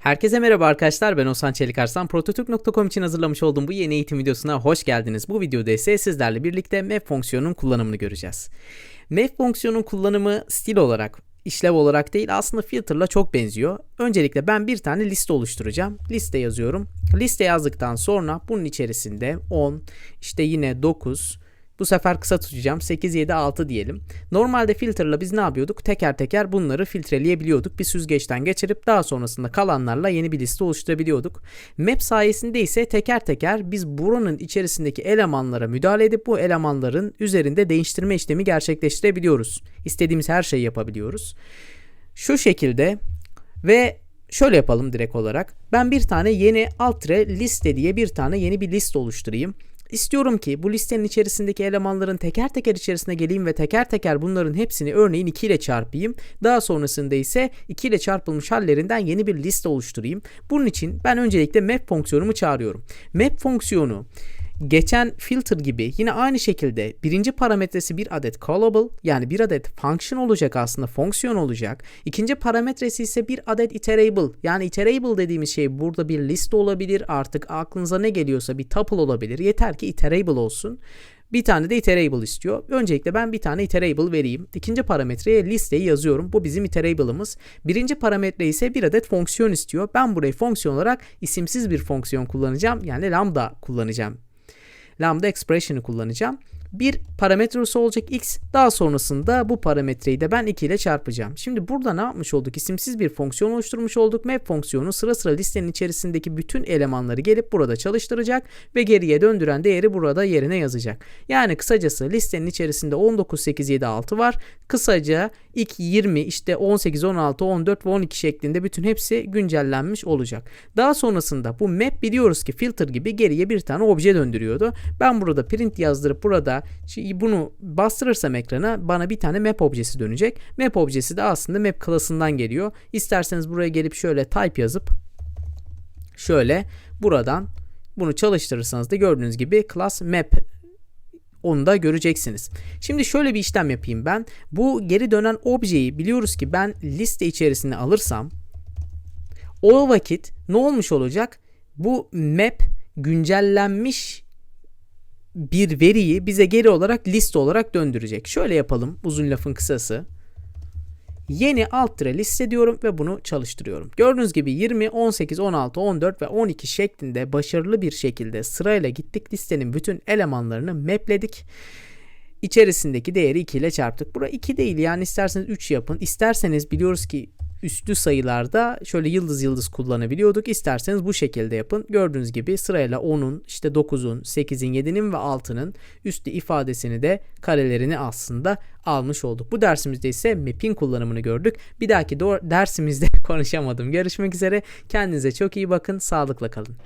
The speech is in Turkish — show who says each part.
Speaker 1: Herkese merhaba arkadaşlar ben Osan Çelikarslan. Prototürk.com için hazırlamış olduğum bu yeni eğitim videosuna hoş geldiniz. Bu videoda ise sizlerle birlikte map fonksiyonunun kullanımını göreceğiz. Map fonksiyonunun kullanımı stil olarak, işlev olarak değil aslında filter'la çok benziyor. Öncelikle ben bir tane liste oluşturacağım. Liste yazıyorum. Liste yazdıktan sonra bunun içerisinde 10, işte yine 9, bu sefer kısa tutacağım. 8, 7, 6 diyelim. Normalde filterla biz ne yapıyorduk? Teker teker bunları filtreleyebiliyorduk. Bir süzgeçten geçirip daha sonrasında kalanlarla yeni bir liste oluşturabiliyorduk. Map sayesinde ise teker teker biz buranın içerisindeki elemanlara müdahale edip bu elemanların üzerinde değiştirme işlemi gerçekleştirebiliyoruz. İstediğimiz her şeyi yapabiliyoruz. Şu şekilde ve şöyle yapalım direkt olarak. Ben bir tane yeni alt liste diye bir tane yeni bir liste oluşturayım. İstiyorum ki bu listenin içerisindeki elemanların teker teker içerisine geleyim ve teker teker bunların hepsini örneğin 2 ile çarpayım. Daha sonrasında ise 2 ile çarpılmış hallerinden yeni bir liste oluşturayım. Bunun için ben öncelikle map fonksiyonumu çağırıyorum. Map fonksiyonu geçen filter gibi yine aynı şekilde birinci parametresi bir adet callable yani bir adet function olacak aslında fonksiyon olacak. İkinci parametresi ise bir adet iterable yani iterable dediğimiz şey burada bir liste olabilir artık aklınıza ne geliyorsa bir tuple olabilir yeter ki iterable olsun. Bir tane de iterable istiyor. Öncelikle ben bir tane iterable vereyim. İkinci parametreye listeyi yazıyorum. Bu bizim iterable'ımız. Birinci parametre ise bir adet fonksiyon istiyor. Ben burayı fonksiyon olarak isimsiz bir fonksiyon kullanacağım. Yani lambda kullanacağım lambda expression'ı kullanacağım. Bir parametresi olacak x. Daha sonrasında bu parametreyi de ben 2 ile çarpacağım. Şimdi burada ne yapmış olduk? İsimsiz bir fonksiyon oluşturmuş olduk. Map fonksiyonu sıra sıra listenin içerisindeki bütün elemanları gelip burada çalıştıracak ve geriye döndüren değeri burada yerine yazacak. Yani kısacası listenin içerisinde 19, 8, 7, 6 var. Kısaca ilk 20 işte 18, 16, 14 ve 12 şeklinde bütün hepsi güncellenmiş olacak. Daha sonrasında bu map biliyoruz ki filter gibi geriye bir tane obje döndürüyordu. Ben burada print yazdırıp burada bunu bastırırsam ekrana bana bir tane map objesi dönecek. Map objesi de aslında map klasından geliyor. İsterseniz buraya gelip şöyle type yazıp şöyle buradan bunu çalıştırırsanız da gördüğünüz gibi class map onu da göreceksiniz. Şimdi şöyle bir işlem yapayım ben. Bu geri dönen objeyi biliyoruz ki ben liste içerisine alırsam o vakit ne olmuş olacak? Bu map güncellenmiş bir veriyi bize geri olarak liste olarak döndürecek. Şöyle yapalım uzun lafın kısası. Yeni alt tire liste diyorum ve bunu çalıştırıyorum. Gördüğünüz gibi 20, 18, 16, 14 ve 12 şeklinde başarılı bir şekilde sırayla gittik listenin bütün elemanlarını mapledik. İçerisindeki değeri 2 ile çarptık. Bura 2 değil yani isterseniz 3 yapın. İsterseniz biliyoruz ki üstlü sayılarda şöyle yıldız yıldız kullanabiliyorduk. İsterseniz bu şekilde yapın. Gördüğünüz gibi sırayla 10'un, işte 9'un, 8'in, 7'nin ve 6'nın üstü ifadesini de karelerini aslında almış olduk. Bu dersimizde ise map'in kullanımını gördük. Bir dahaki dersimizde konuşamadım. Görüşmek üzere. Kendinize çok iyi bakın. Sağlıkla kalın.